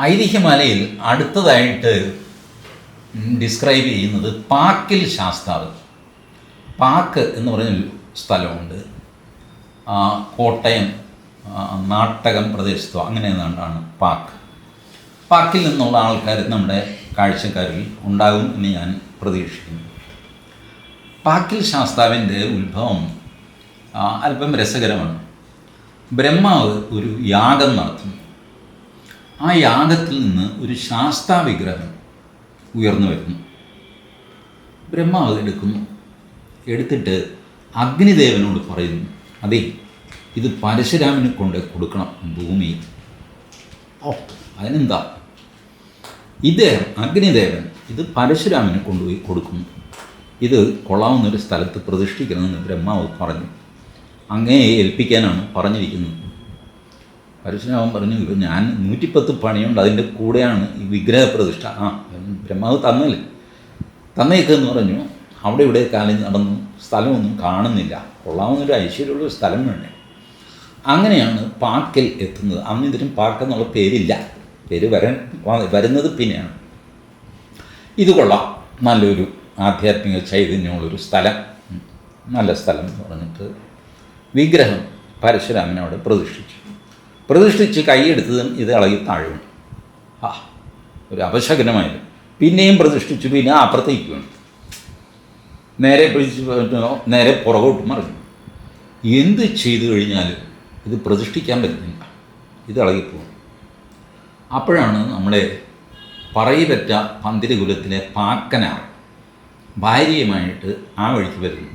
ഐതിഹ്യമാലയിൽ അടുത്തതായിട്ട് ഡിസ്ക്രൈബ് ചെയ്യുന്നത് പാക്കിൽ ശാസ്താവ്. പാക്ക് എന്ന് പറഞ്ഞൊരു സ്ഥലമുണ്ട്. കോട്ടയം നാട്ടകം പ്രദേശത്തോ അങ്ങനെ ഏതാണ്ടാണ് പാക്ക്. പാക്കിൽ നിന്നുള്ള ആൾക്കാർ നമ്മുടെ കാഴ്ചക്കാരിൽ ഉണ്ടാകും എന്ന് ഞാൻ പ്രതീക്ഷിക്കുന്നു. പാക്കിൽ ശാസ്താവിന്റെ ഉത്ഭവം അല്പം രസകരമാണ്. ബ്രഹ്മാവ് ഒരു യാഗം നടത്തുന്നു. ആ യാഗത്തിൽ നിന്ന് ഒരു ശാസ്താ വിഗ്രഹം ഉയർന്നു വരുന്നു. ബ്രഹ്മാവ് എടുക്കുന്നു എടുത്തിട്ട് അഗ്നിദേവനോട് പറയുന്നു അതെ ഇത് പരശുരാമന് കൊണ്ട് കൊടുക്കണം ഭൂമി. ഓ അതിനെന്താ? ഇദ്ദേഹം അഗ്നിദേവൻ ഇത് പരശുരാമന് കൊണ്ടുപോയി കൊടുക്കുന്നു. ഇത് കൊള്ളാവുന്നൊരു സ്ഥലത്ത് പ്രതിഷ്ഠിക്കണമെന്ന് ബ്രഹ്മാവ് പറഞ്ഞു. അങ്ങേ ഏൽപ്പിക്കാനാണ് പറഞ്ഞിരിക്കുന്നത്. പരശുരാമൻ പറഞ്ഞു "ഇത് ഞാൻ നൂറ്റിപ്പത്ത് പണിയുണ്ട് അതിന്റെ കൂടെയാണ് ഈ വിഗ്രഹ പ്രതിഷ്ഠ ആ ബ്രഹ്മാവ് തന്നല്ലേ തന്നേക്കെന്ന് പറഞ്ഞു അവിടെ ഇവിടെ കാലം നടന്നു സ്ഥലമൊന്നും കാണുന്നില്ല. കൊള്ളാവുന്നൊരു ഐശ്വര്യമുള്ള സ്ഥലം വേണ്ടേ. അങ്ങനെയാണ് പാക്കൽ എത്തുന്നത്. അന്ന് ഇതിനും പാക്ക് എന്നുള്ള പേരില്ല. പേര് വരാൻ വരുന്നത് പിന്നെയാണ്. ഇത് കൊള്ളാം. നല്ലൊരു ആധ്യാത്മിക ചൈതന്യമുള്ളൊരു സ്ഥലം. നല്ല സ്ഥലം എന്ന് പറഞ്ഞിട്ട് വിഗ്രഹം പരശുരാമനെ പ്രതിഷ്ഠിച്ചു. പ്രതിഷ്ഠിച്ച് കൈയെടുത്തതും ഇത് ഇളകി താഴെ. വീണു ആ ഒരു അപശകനമായിരുന്നു. പിന്നെയും പ്രതിഷ്ഠിച്ചു പിന്നെ അപ്പുറത്തേക്ക് വീണു നേരെ പിടിച്ച് നേരെ പുറകോട്ട് മറിഞ്ഞു. എന്ത് ചെയ്തു കഴിഞ്ഞാലും ഇത് പ്രതിഷ്ഠിക്കാൻ പറ്റുന്നില്ല. ഇത് ഇളകിപ്പോകും. അപ്പോഴാണ് നമ്മുടെ പറയിപറ്റ പന്തിരകുലത്തിലെ പാക്കനാർ ഭാര്യയുമായിട്ട് ആ വഴിക്ക് വരുന്നു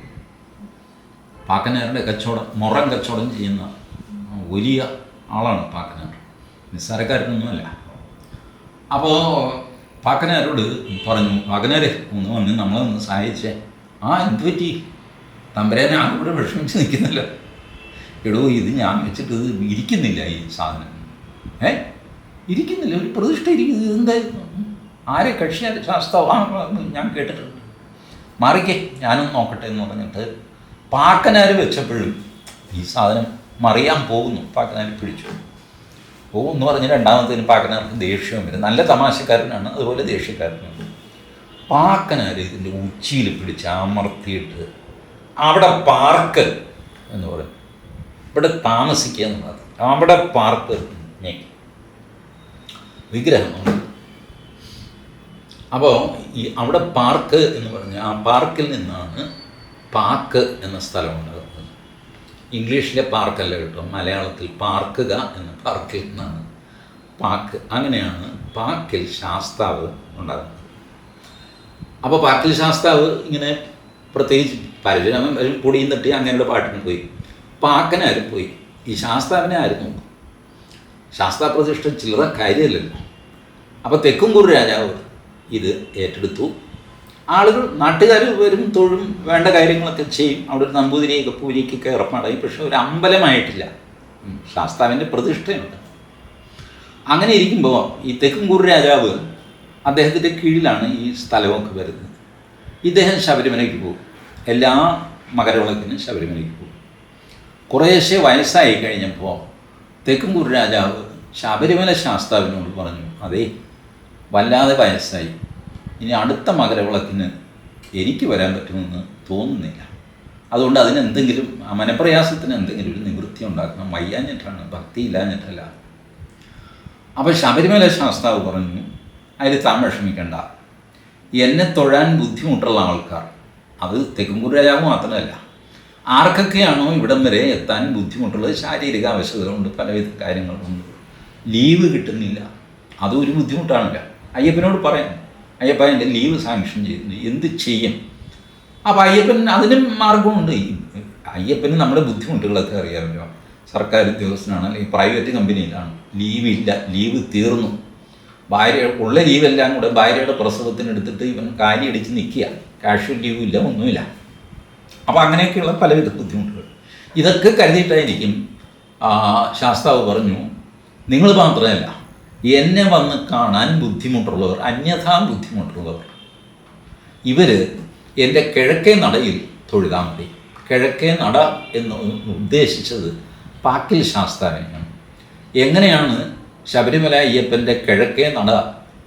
പാക്കനാരുടെ കച്ചവടം മുറം കച്ചവടം ചെയ്യുന്ന വലിയ ആളാണ് പാക്കനാർ. നിസ്സാരക്കാരനൊന്നുമല്ല. അപ്പോൾ പാക്കനാരോട് പറഞ്ഞു പാക്കനാരെ ഒന്ന് വന്ന് നമ്മളൊന്ന് സഹായിച്ചേ. ആ എന്ത് പറ്റി? തമ്പരാനെ ആ ഇവിടെ വിഷമിച്ച് നിൽക്കുന്നല്ലോ. എടോ ഇത് ഞാൻ വെച്ചിട്ട് ഇത് ഇരിക്കുന്നില്ല ഈ സാധനം. ഏ? ഇരിക്കുന്നില്ല ഒരു പ്രതിഷ്ഠ ഇരിക്കുന്നത് എന്തായിരുന്നു ആരെ കക്ഷി ശാസ്ത്രമാണെന്ന് ഞാൻ കേട്ടിട്ടുണ്ട്. മാറിക്കേ ഞാനും നോക്കട്ടെ എന്ന് പറഞ്ഞിട്ട് പാക്കനാർ വെച്ചപ്പോഴും ഈ സാധനം മറിയാൻ പോകുന്നു. പാക്കനാൽ പിടിച്ചു. പോകുന്നു പറഞ്ഞ് രണ്ടാമത്തേന് പാക്കനാർക്ക് ദേഷ്യവും വരും. നല്ല തമാശക്കാരനാണ്. അതുപോലെ ദേഷ്യക്കാരനാണ്. പാക്കനാൽ ഇതിന്റെ ഉച്ചിയിൽ പിടിച്ച് അമർത്തിയിട്ട് അവിടെ പാർക്ക് എന്ന് പറയും. ഇവിടെ താമസിക്കുക എന്നുള്ളത് അവിടെ പാർക്ക് വിഗ്രഹമാണ്. വിഗ്രഹം അപ്പോൾ ഈ അവിടെ പാർക്ക് എന്ന് പറഞ്ഞാൽ ആ പാർക്കിൽ നിന്നാണ് പാക്ക് എന്ന സ്ഥലം ഉണ്ടാകുന്നത്. ഇംഗ്ലീഷിലെ പാർക്കല്ല കേട്ടോ. മലയാളത്തിൽ പാർക്കുക എന്ന് പാർക്കിൽ നിന്നാണ്. പാക്ക് അങ്ങനെയാണ് പാക്കിൽ ശാസ്താവ് ഉണ്ടാകുന്നത്. അപ്പോൾ പാക്കിൽ ശാസ്താവ് ഇങ്ങനെ പ്രത്യേകിച്ച് പരശുരാമൻ വരും. പൊടിയും അങ്ങനെയുള്ള പാട്ടിന് പോയി. പാക്കനാരും പോയി. ഈ ശാസ്താവിനെ ആരും നോക്കും? ശാസ്താ പ്രതിഷ്ഠ ചില്ലറ കാര്യമല്ലല്ലോ. അപ്പോൾ തെക്കുംകൂർ രാജാവ് ഇത് ഏറ്റെടുത്തു. ആളുകൾ നാട്ടുകാർ വരും തൊഴും വേണ്ട കാര്യങ്ങളൊക്കെ ചെയ്യും. അവിടെ ഒരു നമ്പൂതിരിയൊക്കെ പൂരിക്കൊക്കെ ഏർപ്പാടായി പക്ഷെ ഒരു അമ്പലമായിട്ടില്ല. ശാസ്താവിന്റെ പ്രതിഷ്ഠയുണ്ട്. അങ്ങനെ ഇരിക്കുമ്പോൾ ഈ തെക്കുംകൂർ രാജാവ് അദ്ദേഹത്തിന്റെ കീഴിലാണ് ഈ സ്ഥലമൊക്കെ വരുന്നത്. ഇദ്ദേഹം ശബരിമലയ്ക്ക് പോകും. എല്ലാ മകരവിളക്കിനും ശബരിമലയ്ക്ക് പോകും. കുറേശ്ശെ വയസ്സായി കഴിഞ്ഞപ്പോൾ തെക്കുംകൂർ രാജാവ് ശബരിമല ശാസ്താവിനോട് പറഞ്ഞു അതേ വല്ലാതെ വയസ്സായി. ഇനി അടുത്ത മകരവിളക്കിന് എനിക്ക് വരാൻ പറ്റുമെന്ന് തോന്നുന്നില്ല. അതുകൊണ്ട് അതിനെന്തെങ്കിലും മനപ്രയാസത്തിന് എന്തെങ്കിലും ഒരു നിവൃത്തി ഉണ്ടാക്കണം. വയ്യാഞ്ഞിട്ടാണ് ഭക്തി ഇല്ലാഞ്ഞിട്ടല്ല അപ്പോൾ ശബരിമല ശാസ്താവ് പറഞ്ഞു അതിൽ താൻ വിഷമിക്കേണ്ട. എന്നെ തൊഴാൻ ബുദ്ധിമുട്ടുള്ള ആൾക്കാർ അത് തെക്കുംകൂർ രാജാവ് മാത്രമല്ല ആർക്കൊക്കെയാണോ ഇവിടം വരെ എത്താൻ ബുദ്ധിമുട്ടുള്ളത്? ശാരീരിക ആവശ്യതകളുണ്ട് പലവിധ കാര്യങ്ങളുണ്ട്. ലീവ് കിട്ടുന്നില്ല. അതും ഒരു ബുദ്ധിമുട്ടാണല്ലോ. അയ്യപ്പനോട് പറയാം അയ്യപ്പ എന്റെ ലീവ് സാങ്ഷൻ ചെയ്യുന്നു എന്ത് ചെയ്യും? അപ്പോൾ അയ്യപ്പൻ അതിനും മാർഗമുണ്ട്. അയ്യപ്പന് നമ്മുടെ ബുദ്ധിമുട്ടുകളൊക്കെ അറിയാമല്ലോ. സർക്കാർ ഉദ്യോഗസ്ഥനാണ് അല്ലെങ്കിൽ പ്രൈവറ്റ് കമ്പനിയിലാണ് ലീവ് ഇല്ല. ലീവ് തീർന്നു. ഭാര്യ ഉള്ള ലീവെല്ലാം കൂടെ ഭാര്യയുടെ പ്രസവത്തിനെടുത്തിട്ട് ഇവൻ കാലി അടിച്ച് നിൽക്കുക. കാഷ്വൽ ലീവ് ഇല്ല ഒന്നുമില്ല. അപ്പോൾ അങ്ങനെയൊക്കെയുള്ള പലവിധ ബുദ്ധിമുട്ടുകൾ. ഇതൊക്കെ കരുതിയിട്ടായിരിക്കും ശാസ്താവ് പറഞ്ഞു നിങ്ങൾ മാത്രമല്ല എന്നെ വന്ന് കാണാൻ ബുദ്ധിമുട്ടുള്ളവർ അന്യഥാ ബുദ്ധിമുട്ടുള്ളവർ. ഇവർ എന്റെ കിഴക്കേ നടയിൽ തൊഴുതാൽ മതി. കിഴക്കേ നട എന്ന് ഉദ്ദേശിച്ചത് പാക്കിൽ ശാസ്താവിനെയാണ്. എങ്ങനെയാണ് ശബരിമല അയ്യപ്പന്റെ കിഴക്കേ നട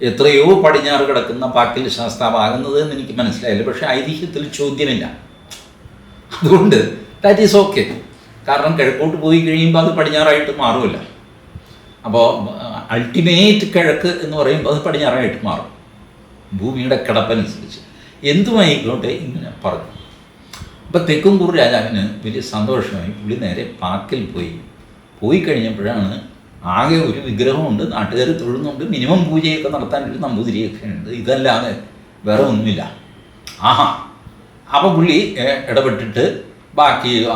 എത്രയോ പടിഞ്ഞാറ് കിടക്കുന്ന പാക്കിൽ ശാസ്താവാകുന്നത് എന്ന് എനിക്ക് മനസ്സിലായില്ല. പക്ഷേ ഐതിഹ്യത്തിൽ ചോദ്യമില്ല. അതുകൊണ്ട് ദാറ്റ് ഈസ് ഓക്കെ കാരണം കിഴക്കോട്ട് പോയി കഴിയുമ്പോൾ അത് പടിഞ്ഞാറായിട്ട് മാറുമല്ല. അപ്പോൾ അൾട്ടിമേറ്റ് കിഴക്ക് എന്ന് പറയുമ്പോൾ അത് പടിഞ്ഞാറായിട്ട് മാറും. ഭൂമിയുടെ കിടപ്പനുസരിച്ച്. എന്തുമായിക്കോട്ടെ ഇങ്ങനെ പറഞ്ഞു. അപ്പം തെക്കുംകൂർ രാജാവിന് വലിയ സന്തോഷമായി പുള്ളി നേരെ പാക്കിൽ പോയി. പോയി കഴിഞ്ഞപ്പോഴാണ് ആകെ ഒരു വിഗ്രഹമുണ്ട് നാട്ടുകാർ തൊഴുന്നുണ്ട് മിനിമം പൂജയൊക്കെ നടത്താൻ ഒരു നമ്പൂതിരിയൊക്കെ ഉണ്ട്. ഇതല്ലാതെ വേറെ ഒന്നുമില്ല. ആഹാ. അപ്പോൾ പുള്ളി ഇടപെട്ടിട്ട് ബാക്കി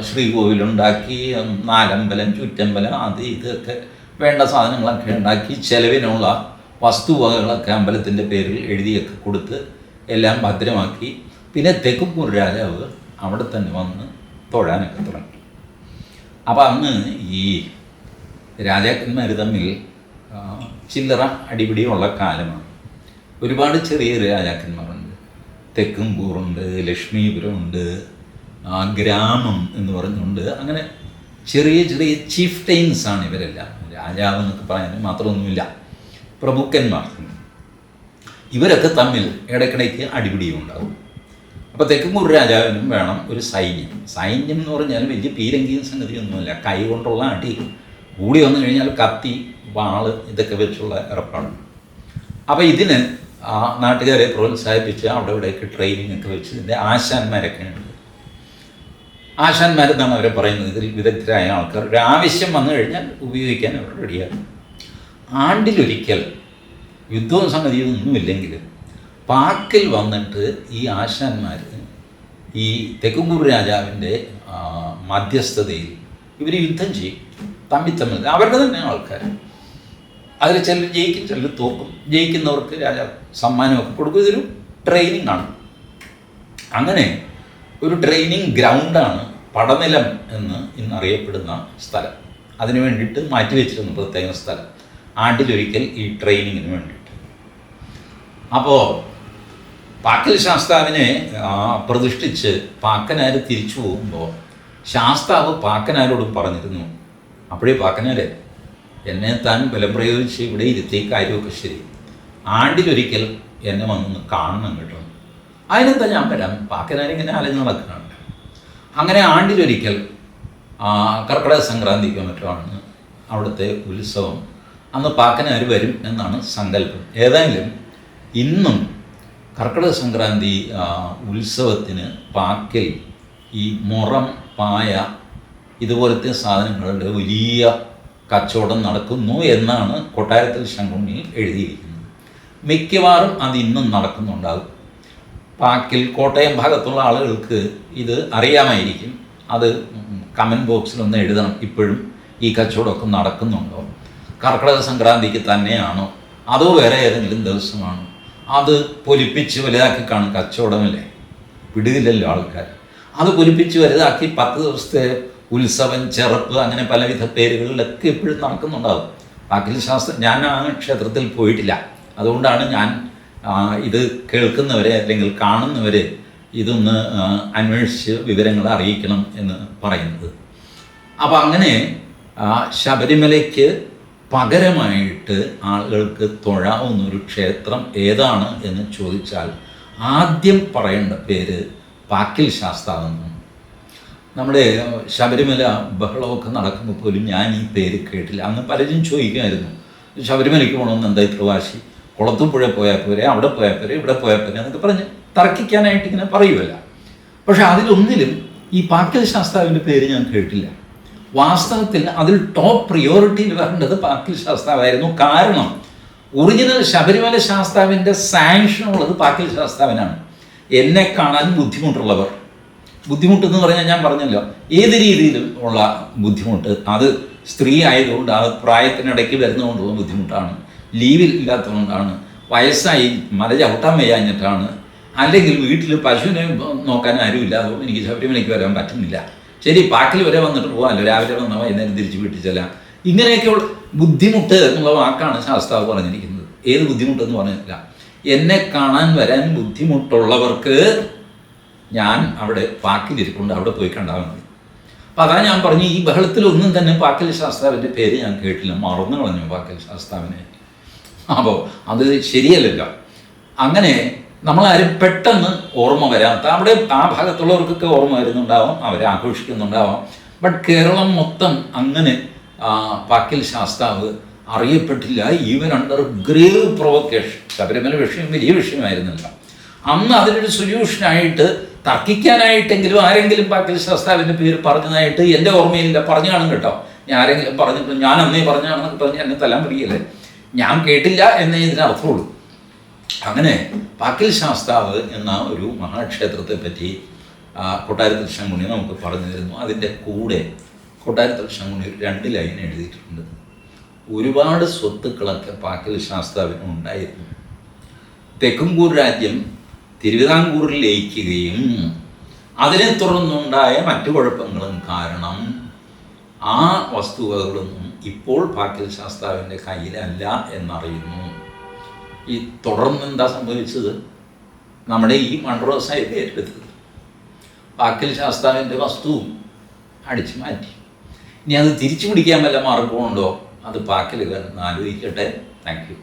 ശ്രീകോവിലുണ്ടാക്കി നാലമ്പലം ചുറ്റമ്പലം അത് ഇതൊക്കെ വേണ്ട സാധനങ്ങളൊക്കെ ഉണ്ടാക്കി ചെലവിനുള്ള വസ്തുവകകളൊക്കെ അമ്പലത്തിന്റെ പേരിൽ എഴുതിയൊക്കെ കൊടുത്ത് എല്ലാം ഭദ്രമാക്കി. പിന്നെ തെക്കുംപൂർ രാജാവ് അവിടെ തന്നെ വന്ന് തൊഴാനൊക്കെ തുടങ്ങി. അപ്പം അന്ന് ഈ രാജാക്കന്മാർ തമ്മിൽ ചില്ലറ അടിപിടിയുള്ള കാലമാണ്. ഒരുപാട് ചെറിയ രാജാക്കന്മാരുണ്ട്. തെക്കുംപൂറുണ്ട് ലക്ഷ്മീപുരമുണ്ട് ഗ്രാമം എന്ന് പറഞ്ഞുകൊണ്ട് അങ്ങനെ ചെറിയ ചെറിയ ചീഫ് ടൈംസ് ആണ് ഇവരെല്ലാം. രാജാവ് എന്നൊക്കെ പറയാൻ മാത്രമൊന്നുമില്ല. പ്രഭുക്കന്മാർ. ഇവരൊക്കെ തമ്മിൽ ഇടയ്ക്കിടയ്ക്ക് അടിപിടിയും ഉണ്ടാവും അപ്പോൾ തെക്കുംകൂർ രാജാവിനും വേണം ഒരു സൈന്യം. സൈന്യം എന്ന് പറഞ്ഞാൽ വലിയ പീരങ്കിയും സംഗതിയൊന്നുമില്ല. കൈ കൊണ്ടുള്ള അടി. കൂടി വന്നു കഴിഞ്ഞാൽ കത്തി വാൾ ഇതൊക്കെ വെച്ചുള്ള ഏർപ്പാട് അപ്പോൾ ഇതിന് ആ നാട്ടുകാരെ പ്രോത്സാഹിപ്പിച്ച് അവിടെ ഇവിടെയൊക്കെ ട്രെയിനിങ് ഒക്കെ വെച്ച് ഇതിന്റെ ആശാന്മാരൊക്കെ ഉണ്ട്. ആശാന്മാരെന്നാണ് അവരെ പറയുന്നത്. ഇതിൽ വിദഗ്ധരായ ആൾക്കാർ. ഒരു ആവശ്യം വന്നു കഴിഞ്ഞാൽ ഉപയോഗിക്കാൻ അവർ റെഡിയാണ്. ആണ്ടിലൊരിക്കൽ യുദ്ധവും സംഗതിയും ഒന്നുമില്ലെങ്കിൽ പാക്കിൽ വന്നിട്ട് ഈ ആശാന്മാർ ഈ തെക്കുംകൂർ രാജാവിന്റെ മധ്യസ്ഥതയിൽ ഇവർ യുദ്ധം ചെയ്യും. തമ്മിൽ തമ്മിൽ. അവരുടെ തന്നെ ആൾക്കാർ അതിൽ ചിലർ ജയിക്കും ചിലർ തോക്കും. ജയിക്കുന്നവർക്ക് രാജാവ് സമ്മാനമൊക്കെ കൊടുക്കും. ഇതൊരു ട്രെയിനിങ് ആണ് അങ്ങനെ ഒരു ട്രെയിനിങ് ഗ്രൗണ്ടാണ് പടനിലം എന്ന് ഇന്നറിയപ്പെടുന്ന സ്ഥലം. അതിനു വേണ്ടിയിട്ട് മാറ്റിവെച്ചിരുന്നു പ്രത്യേക സ്ഥലം. ആണ്ടിലൊരിക്കൽ ഈ ട്രെയിനിങ്ങിന് വേണ്ടിയിട്ട്. അപ്പോൾ പാക്കൽ ശാസ്താവിനെ പ്രതിഷ്ഠിച്ച് പാക്കനാർ തിരിച്ചു പോകുമ്പോൾ ശാസ്താവ് പാക്കനാരോടും പറഞ്ഞിരുന്നു അപ്പോഴേ പാക്കനാരെ എന്നെ താൻ ബലം പ്രയോഗിച്ച് ഇവിടെ ഇരുത്തി കാര്യമൊക്കെ ശരി. ആണ്ടിലൊരിക്കൽ എന്നെ വന്നൊന്ന് കാണണം കേട്ടോ. അതിനെന്താ ഞാൻ വരാം ഇങ്ങനെ ആലോചന നടക്കുകയാണ് അങ്ങനെ ആണ്ടിലൊരിക്കൽ കർക്കിടക സംക്രാന്തിക്കോ മറ്റോ ആണ് അവിടുത്തെ ഉത്സവം. അന്ന് പാക്കനാർ വരും എന്നാണ് സങ്കല്പം. ഏതായാലും ഇന്നും കർക്കിടക സംക്രാന്തി ഉത്സവത്തിന് പാക്കിൽ ഈ മുറം പായ ഇതുപോലത്തെ സാധനങ്ങളുടെ വലിയ കച്ചവടം നടക്കുന്നു എന്നാണ് കൊട്ടാരത്തിൽ ശങ്കുണ്ണി എഴുതിയിരിക്കുന്നത്. മിക്കവാറും അത് ഇന്നും നടക്കുന്നുണ്ടാകും. പാക്കിൽ കോട്ടയം ഭാഗത്തുള്ള ആളുകൾക്ക് ഇത് അറിയാമായിരിക്കും. അത് കമന്റ് ബോക്സിലൊന്ന് എഴുതണം. ഇപ്പോഴും ഈ കച്ചവടമൊക്കെ നടക്കുന്നുണ്ടോ? കർക്കിടക സംക്രാന്തിക്ക് തന്നെയാണോ? അതോ വേറെ ഏതെങ്കിലും ദിവസമാണോ? അത് പൊലിപ്പിച്ച് വലുതാക്കി കാണും കച്ചവടമല്ലേ വിടുകില്ലല്ലോ ആൾക്കാർ. അത് പൊലിപ്പിച്ച് വലുതാക്കി പത്ത് ദിവസത്തെ ഉത്സവം ചെറുപ്പ് അങ്ങനെ പലവിധ പേരുകളിലൊക്കെ ഇപ്പോഴും നടക്കുന്നുണ്ടാകും പാക്കിൽ ശാസ്ത്രം ഞാൻ ആ ക്ഷേത്രത്തിൽ പോയിട്ടില്ല. അതുകൊണ്ടാണ് ഞാൻ ഇത് കേൾക്കുന്നവരെ അല്ലെങ്കിൽ കാണുന്നവരെ ഇതൊന്ന് അന്വേഷിച്ച് വിവരങ്ങൾ അറിയിക്കണം എന്ന് പറയുന്നത്. അപ്പം അങ്ങനെ ശബരിമലയ്ക്ക് പകരമായിട്ട് ആളുകൾക്ക് തൊഴാവുന്ന ഒരു ക്ഷേത്രം ഏതാണ് എന്ന് ചോദിച്ചാൽ ആദ്യം പറയേണ്ട പേര് പാക്കിൽ ശാസ്താവെന്നാണ്. നമ്മുടെ ശബരിമല ബഹളമൊക്കെ നടക്കുമ്പോൾ പോലും ഞാൻ ഈ പേര് കേട്ടില്ല. അന്ന് പലരും ചോദിക്കുമായിരുന്നു ശബരിമലയ്ക്ക് പോകണമെന്ന് എന്തായി ഇത്ര വാശി കുളത്തുപുഴ പോയാൽ പോരെ അവിടെ പോയാൽ പോരെ ഇവിടെ പോയാൽ പോരെ എന്നൊക്കെ പറഞ്ഞ് തർക്കിക്കാനായിട്ട് ഇങ്ങനെ പറയുമല്ല പക്ഷെ അതിലൊന്നിലും ഈ പാക്കിൽ ശാസ്താവിന്റെ പേര് ഞാൻ കേട്ടില്ല. വാസ്തവത്തിൽ അതിൽ ടോപ്പ് പ്രിയോറിറ്റിയിൽ വരേണ്ടത് പാക്കിൽ ശാസ്താവായിരുന്നു. കാരണം ഒറിജിനൽ ശബരിമല ശാസ്താവിന്റെ സാങ്ഷൻ ഉള്ളത് പാക്കിൽ ശാസ്താവിനാണ്. എന്നെ കാണാൻ ബുദ്ധിമുട്ടുള്ളവർ. ബുദ്ധിമുട്ടെന്ന് പറഞ്ഞാൽ ഞാൻ പറഞ്ഞല്ലോ ഏത് രീതിയിലും ഉള്ള ബുദ്ധിമുട്ട്. അത് സ്ത്രീ ആയതുകൊണ്ട് അത് പ്രായത്തിനിടയ്ക്ക് വരുന്നതുകൊണ്ടുള്ള ബുദ്ധിമുട്ടാണ്. ലീവിൽ ഇല്ലാത്തതുകൊണ്ടാണ്. വയസ്സായി മല ചവിട്ടാൻ വയ്യാഞ്ഞിട്ടാണ് അല്ലെങ്കിൽ വീട്ടിൽ പശുവിനെ നോക്കാൻ ആരുമില്ല. അതുകൊണ്ട് എനിക്ക് ശബരിമലയ്ക്ക് വരാൻ പറ്റുന്നില്ല. ശരി പാക്കിൽ വരെ വന്നിട്ട് പോകാമല്ലോ രാവിലെ വന്നാൽ വൈകുന്നേരം തിരിച്ച് വീട്ടിൽ ചെല്ലാം. ഇങ്ങനെയൊക്കെയുള്ള ബുദ്ധിമുട്ട് എന്നുള്ള വാക്കാണ് ശാസ്താവ് പറഞ്ഞിരിക്കുന്നത്. ഏത് ബുദ്ധിമുട്ടെന്ന് പറഞ്ഞില്ല എന്നെ കാണാൻ വരാൻ ബുദ്ധിമുട്ടുള്ളവർക്ക് ഞാൻ അവിടെ പാക്കിലിരിക്കൊണ്ട് അവിടെ പോയി കണ്ടാൽ മതി. അപ്പം അതാ ഞാൻ പറഞ്ഞു ഈ ബഹളത്തിലൊന്നും തന്നെ പാക്കൽ ശാസ്താവിന്റെ പേര് ഞാൻ കേട്ടില്ല. മറന്നു കളഞ്ഞു പാക്കൽ ശാസ്താവിനെ. അപ്പോൾ അത് ശരിയല്ലല്ലോ. അങ്ങനെ നമ്മളാരും പെട്ടെന്ന് ഓർമ്മ വരാത്ത അവിടെ ആ ഭാഗത്തുള്ളവർക്കൊക്കെ ഓർമ്മ വരുന്നുണ്ടാവാം അവരെ ആഘോഷിക്കുന്നുണ്ടാവാം. ബട്ട് കേരളം മൊത്തം അങ്ങനെ പാക്കിൽ ശാസ്താവ് അറിയപ്പെട്ടില്ല. Even under grave provocation Sabarimala വിഷയം വലിയ വിഷയമായിരുന്നില്ല. അന്ന് അതിനൊരു സൊല്യൂഷനായിട്ട് തർക്കിക്കാനായിട്ടെങ്കിലും ആരെങ്കിലും പാക്കിൽ ശാസ്താവിന്റെ പേര് പറഞ്ഞതായിട്ട് എന്റെ ഓർമ്മയിലില്ല. പറഞ്ഞു കാണും കേട്ടോ. ഞാൻ ആരെങ്കിലും പറഞ്ഞിട്ട് ഞാൻ അന്നേ പറഞ്ഞാണെന്നൊക്കെ പറഞ്ഞ് എന്നെ തല്ലാൻ പിടിക്കല്ലേ ഞാൻ കേട്ടില്ല എന്നേ ഇതിനർത്ഥമുള്ളൂ അങ്ങനെ പാക്കിൽ ശാസ്താവ് എന്ന ഒരു മഹാക്ഷേത്രത്തെ പറ്റി കൊട്ടാരത്തിൽ ശങ്കുണി നമുക്ക് പറഞ്ഞു തരുന്നു. അതിന്റെ കൂടെ കൊട്ടാരത്തിൽ ശങ്കുണി രണ്ട് ലൈൻ എഴുതിയിട്ടുണ്ട്. ഒരുപാട് സ്വത്തുക്കളൊക്കെ പാക്കിൽ ശാസ്താവിന് ഉണ്ടായിരുന്നു. തെക്കുംകൂർ രാജ്യം തിരുവിതാംകൂറിൽ ലയിക്കുകയും അതിനെ തുടർന്നുണ്ടായ മറ്റു കുഴപ്പങ്ങളും കാരണം ആ വസ്തുവകളൊന്നും ഇപ്പോൾ പാക്കിൽ ശാസ്താവിന്റെ കയ്യിലല്ല എന്നറിയുന്നു. ഈ തുടർന്ന് എന്താ സംഭവിച്ചത്? നമ്മുടെ ഈ മൺറോസായിട്ട് ഏറ്റെടുത്തത്. പാക്കിൽ ശാസ്താവിന്റെ വസ്തുവും അടിച്ചു മാറ്റി. ഇനി അത് തിരിച്ചു പിടിക്കാൻ വല്ല മാർഗമുണ്ടോ അത് പാക്കിൽ ആലോചിക്കട്ടെ. Thank you.